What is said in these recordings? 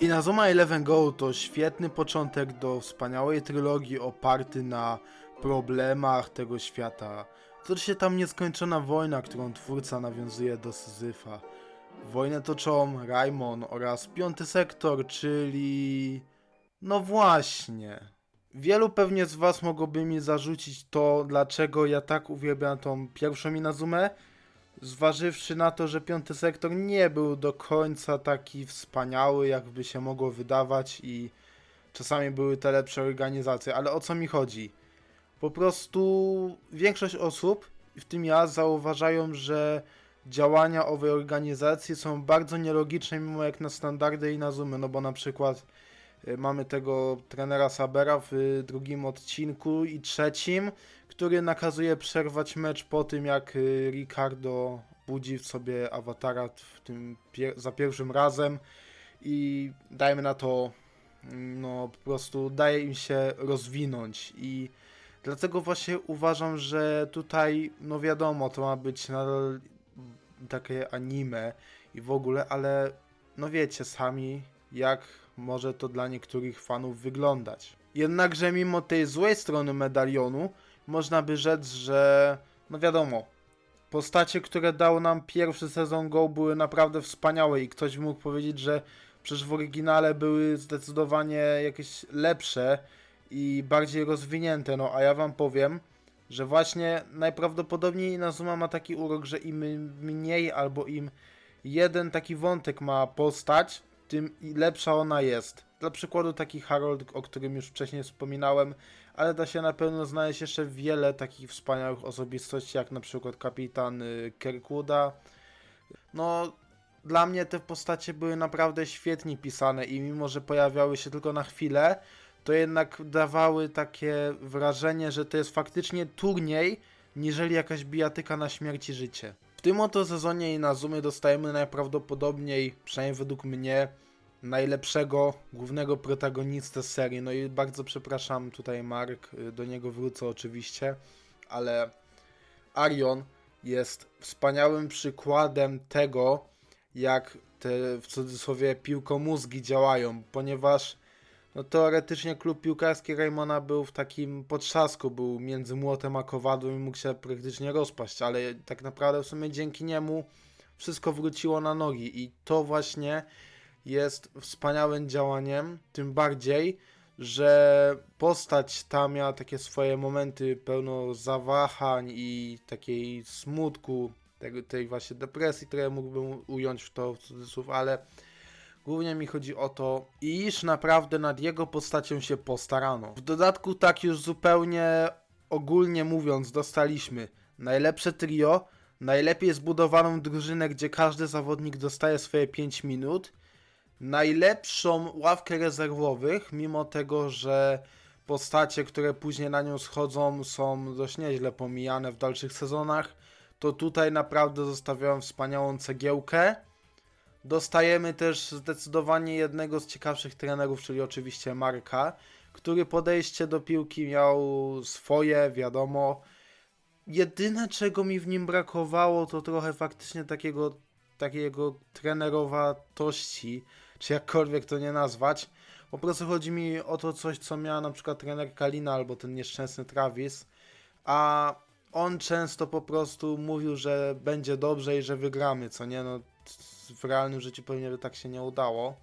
Inazuma Eleven Go to świetny początek do wspaniałej trylogii oparty na problemach tego świata. Toczy się tam nieskończona wojna, którą twórca nawiązuje do Syzyfa. Wojnę toczą Raimon oraz Piąty Sektor, czyli... No właśnie. Wielu pewnie z was mogłoby mi zarzucić to, dlaczego ja tak uwielbiam tą pierwszą Inazumę, zważywszy na to, że piąty sektor nie był do końca taki wspaniały, jakby się mogło wydawać i czasami były te lepsze organizacje, ale o co mi chodzi? Po prostu większość osób, w tym ja, zauważają, że działania owej organizacji są bardzo nielogiczne, mimo jak na standardy i na zoomy, no bo na przykład y, mamy tego trenera Sabera w y, drugim odcinku i trzecim, który nakazuje przerwać mecz po tym, jak y, Ricardo budzi w sobie awatara w tym pier- za pierwszym razem i dajmy na to, mm, no po prostu daje im się rozwinąć i dlatego właśnie uważam, że tutaj, no wiadomo, to ma być nadal takie anime i w ogóle, ale no wiecie sami, jak może to dla niektórych fanów wyglądać. Jednakże mimo tej złej strony medalionu, można by rzec, że no wiadomo, postacie, które dał nam pierwszy sezon Go były naprawdę wspaniałe i ktoś mógł powiedzieć, że przecież w oryginale były zdecydowanie jakieś lepsze i bardziej rozwinięte, no a ja wam powiem, że właśnie najprawdopodobniej Inazuma ma taki urok, że im mniej albo im jeden taki wątek ma postać, tym lepsza ona jest. Dla przykładu taki Harold, o którym już wcześniej wspominałem, ale da się na pewno znaleźć jeszcze wiele takich wspaniałych osobistości, jak na przykład kapitan y, Kirkwooda. No, dla mnie te postacie były naprawdę świetnie pisane i mimo, że pojawiały się tylko na chwilę, to jednak dawały takie wrażenie, że to jest faktycznie turniej, niżeli jakaś bijatyka na śmierć i życie. Tym oto sezonie Inazumy dostajemy najprawdopodobniej, przynajmniej według mnie, najlepszego głównego protagonistę serii. No i bardzo przepraszam tutaj Mark, y, do niego wrócę oczywiście, ale Arion jest wspaniałym przykładem tego, jak te w cudzysłowie piłkomózgi działają, ponieważ no teoretycznie klub piłkarski Raymona był w takim potrzasku, był między młotem a kowadłem i mógł się praktycznie rozpaść, ale tak naprawdę w sumie dzięki niemu wszystko wróciło na nogi i to właśnie jest wspaniałym działaniem, tym bardziej, że postać ta miała takie swoje momenty pełno zawahań i takiej smutku, tej właśnie depresji, które mógłbym ująć w to w cudzysłów, ale głównie mi chodzi o to, iż naprawdę nad jego postacią się postarano. W dodatku tak już zupełnie ogólnie mówiąc dostaliśmy najlepsze trio, najlepiej zbudowaną drużynę, gdzie każdy zawodnik dostaje swoje 5 minut, najlepszą ławkę rezerwowych, mimo tego, że postacie, które później na nią schodzą, są dość nieźle pomijane w dalszych sezonach, to tutaj naprawdę zostawiałem wspaniałą cegiełkę. Dostajemy też zdecydowanie jednego z ciekawszych trenerów, czyli oczywiście Marka, który podejście do piłki miał swoje, wiadomo. Jedyne czego mi w nim brakowało, to trochę faktycznie takiego, takiego trenerowatości, czy jakkolwiek to nie nazwać. Po prostu chodzi mi o to coś, co miała na przykład trener Kalina albo ten nieszczęsny Travis, a on często po prostu mówił, że będzie dobrze i że wygramy, co nie, no w realnym życiu pewnie by tak się nie udało.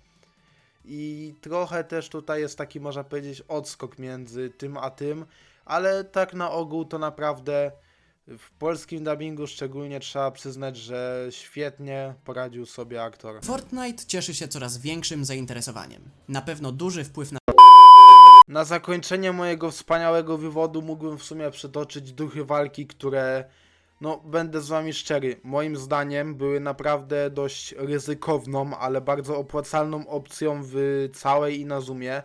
I trochę też tutaj jest taki, można powiedzieć, odskok między tym a tym, ale tak na ogół to naprawdę w polskim dubbingu szczególnie trzeba przyznać, że świetnie poradził sobie aktor. Fortnite cieszy się coraz większym zainteresowaniem. Na pewno duży wpływ na Na zakończenie mojego wspaniałego wywodu mógłbym w sumie przytoczyć duchy walki, które, no będę z wami szczery, moim zdaniem były naprawdę dość ryzykowną, ale bardzo opłacalną opcją w całej Inazumie.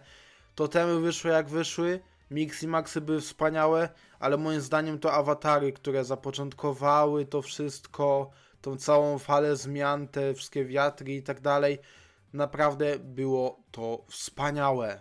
Totemy wyszły jak wyszły, Mix i Maxy były wspaniałe, ale moim zdaniem to awatary, które zapoczątkowały to wszystko, tą całą falę zmian, te wszystkie wiatry i tak dalej, naprawdę było to wspaniałe.